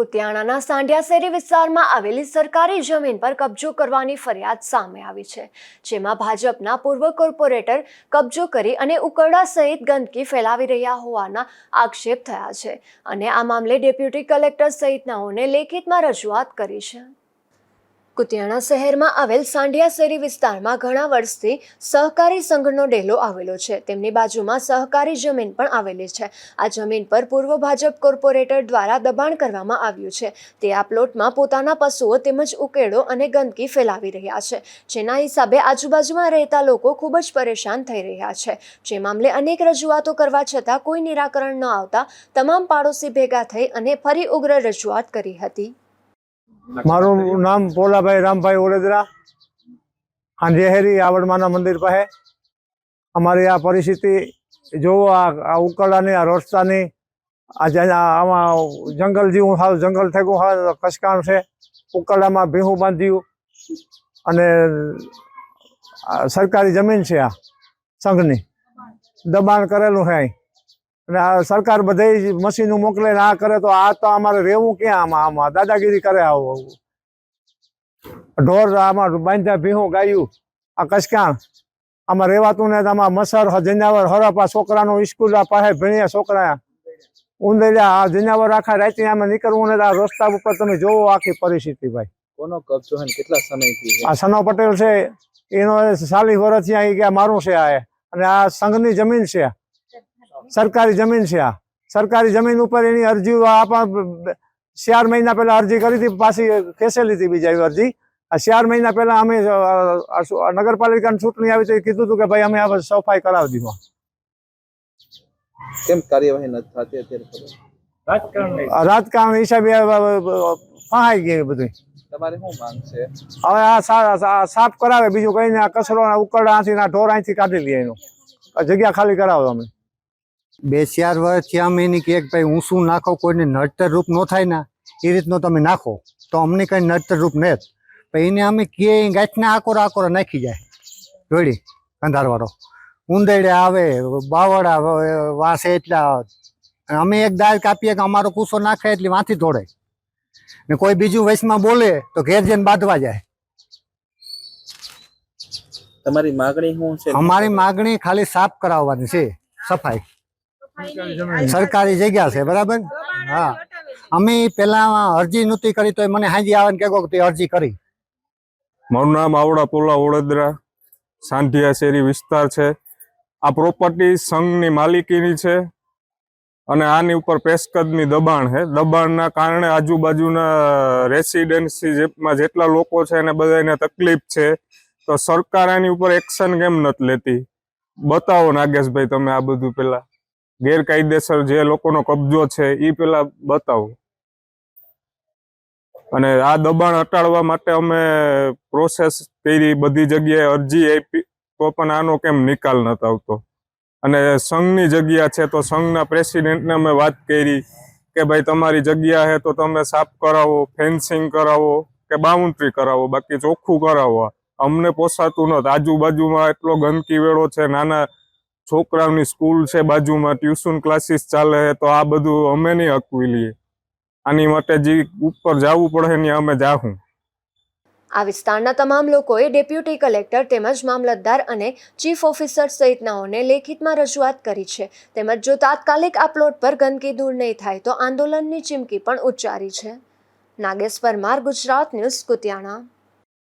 કુતિયાણાના સાંઢિયા શેરી વિસ્તારમાં આવેલી સરકારી જમીન પર કબજો કરવાની ફરિયાદ સામે આવી છે, જેમાં ભાજપના પૂર્વ કોર્પોરેટર કબજો કરી અને ઉકરડા સહિત ગંદકી ફેલાવી રહ્યા હોવાના આક્ષેપ થયા છે અને આ મામલે ડેપ્યુટી કલેક્ટર સહિતનાઓને લેખિતમાં રજૂઆત કરી છે. કુતિયાણા શહેરમાં આવેલ સાંઢિયા શેરી વિસ્તારમાં ઘણા વર્ષથી સહકારી સંઘનો ડેલો આવેલો છે. તેમની બાજુમાં સહકારી જમીન પણ આવેલી છે. આ જમીન પર પૂર્વ ભાજપ કોર્પોરેટર દ્વારા દબાણ કરવામાં આવ્યું છે. તે આ પ્લોટમાં પોતાના પશુઓ તેમજ ઉકેળો અને ગંદકી ફેલાવી રહ્યા છે. જેના હિસાબે આજુબાજુમાં રહેતા લોકો ખૂબ જ પરેશાન થઈ રહ્યા છે. જે મામલે અનેક રજૂઆતો કરવા છતાં કોઈ નિરાકરણ ન આવતા તમામ પાડોશી ભેગા થઈ અને ફરી ઉગ્ર રજૂઆત કરી હતી. મારું નામ પોલાભાઈ રામભાઈ ઓળેદરા હાંજેહેરી આવડમાના મંદિર પાસે. અમારી આ પરિસ્થિતિ જોવો આ ઉકરડાની આ રસ્તાની આ જે- આમાં જંગલ જેવું હાવ જંગલ થઈ ગયું હાવ કસકાણ છે. ઉકરડામાં ભીહું બાંધ્યું. અને સરકારી જમીન છે આ સંઘની. દબાણ કરેલું છે અહીં. સરકાર બધે મશીનો મોકલે ના આ કરે તો આ તો અમારે રહેવું ક્યાં આમાં? આમાં દાદાગીરી કરે આવું આવું. ઢોર આમાં બાંધ્યા ભીહું ગાયું. આ કસકાણ આમાં રહેવાતું ને આમાં મસર જનાવર હરપા છોકરાનો સ્કૂલ પાસે ભણ્યા છોકરા ઉંદરિયા આ જનાવર આખા રાતે આમાં નીકળવું ને આ રસ્તા ઉપર તમે જોવો આખી પરિસ્થિતિ ભાઈ. કોનો કબજો છે કેટલા સમયથી આ સનો પટેલ છે એનો સાલી વર્ષથી અહીં કે મારું છે આ અને આ સંઘની જમીન છે. સરકારી જમીન છે આ. સરકારી જમીન ઉપર એની અરજીઓ આપા ચાર મહિના પહેલા અરજી કરી હતી પાછી ખેંચેલી હતી બીજા અરજી. આ ચાર મહિના પહેલા અમે નગરપાલિકાની ચૂંટણી આવી તો એ કીધું હતું કે ભાઈ અમે આ સફાઈ કરાવી દીધો. કેમ કાર્યવાહી નથી થતી અત્યારે રાજકારણ હિસાબે ફહાઈ ગઈ બધું. તમારે શું માંગ છે? હવે આ સાફ કરાવે બીજું કઈ ને આ કચરો ઉકરડા આથી ના ઢોર અહીંથી કાઢી લઈએ એનું. આ જગ્યા ખાલી કરાવો અમે બે ચાર વર્ષથી અમે એની કે ભાઈ હું શું નાખો? કોઈને નડતર રૂપ ન થાય ને એ રીતનું તમે નાખો. તો અમને કઈ નડતર રૂપ ન જ એને અમે કે ગાંઠના આકોરા આકોરા નાખી જાય. જોડી અંધારવાળો. ઉંદરડે આવે બાવળા વાસે એટલા. અમે એક દાળ કાપીએ કે અમારો કૂસો નાખે એટલે વાંથી ધોડે ને કોઈ બીજું વયસમાં બોલે તો ઘેર જઈને બાંધવા જાય. તમારી માગણી શું છે? અમારી માગણી ખાલી સાફ કરાવવાની છે સફાઈ. સરકારી જગ્યા છે બરાબર? હા. અમે પેલા અરજી નહોતી કરી તો મને હાજી આવે ને કે તે અરજી કરી. મારું નામ આવડા પોલા વડોદરા સાંઢિયા શેરી વિસ્તાર છે. આ પ્રોપર્ટી સંઘની માલિકીની છે અને આની ઉપર પેશકદની દબાણ છે. દબાણના કારણે આજુબાજુના રેસિડેન્સી જેમાં જેટલા લોકો છે એને બધાને તકલીફ છે. તો સરકાર આની ઉપર એક્શન કેમ નથી લેતી? બતાવો નાગેશભાઈ તમે આ બધું પેલા ગેરકાયદેસર જે લોકોનો કબજો છે એ પેલા બતાવો. અને આ દબાણ હટાડવા માટે અમે પ્રોસેસ કરી, બધી જગ્યાએ અરજી આપી, તો પણ આનો કેમ નિકાલ નતો આવતો? અને સંઘની જગ્યા છે, તો સંઘના પ્રેસિડેન્ટને અમે વાત કરી કે ભાઈ તમારી જગ્યા છે તો તમે સાફ કરાવો, ફેન્સિંગ કરાવો કે બાઉન્ડ્રી કરાવો, બાકી ચોખ્ખું કરાવો. અમને પોસાતું નથી. આજુબાજુમાં એટલો ગંદકી વેળો છે, નાના છોકરાઓની સ્કૂલ છે બાજુમાં, ટ્યુશન ક્લાસીસ ચાલે છે, તો આ બધું અમે નહીં અકવી લઈએ આની માટે જે ઉપર જવું પડે ને અમે જાહું. આ વિસ્તારના તમામ લોકોએ ડેપ્યુટી કલેક્ટર તેમજ મામલતદાર અને ચીફ ઓફિસર સહિતનાઓને લેખિતમાં રજૂઆત કરી છે. તેમજ જો તાત્કાલિક આ પ્લોટ પર ગંદકી દૂર નહીં થાય, તો આંદોલનની ચીમકી પણ ઉચ્ચારી છે. નાગેશ પરમાર, ગુજરાત ન્યૂઝ, કુતિયાણા.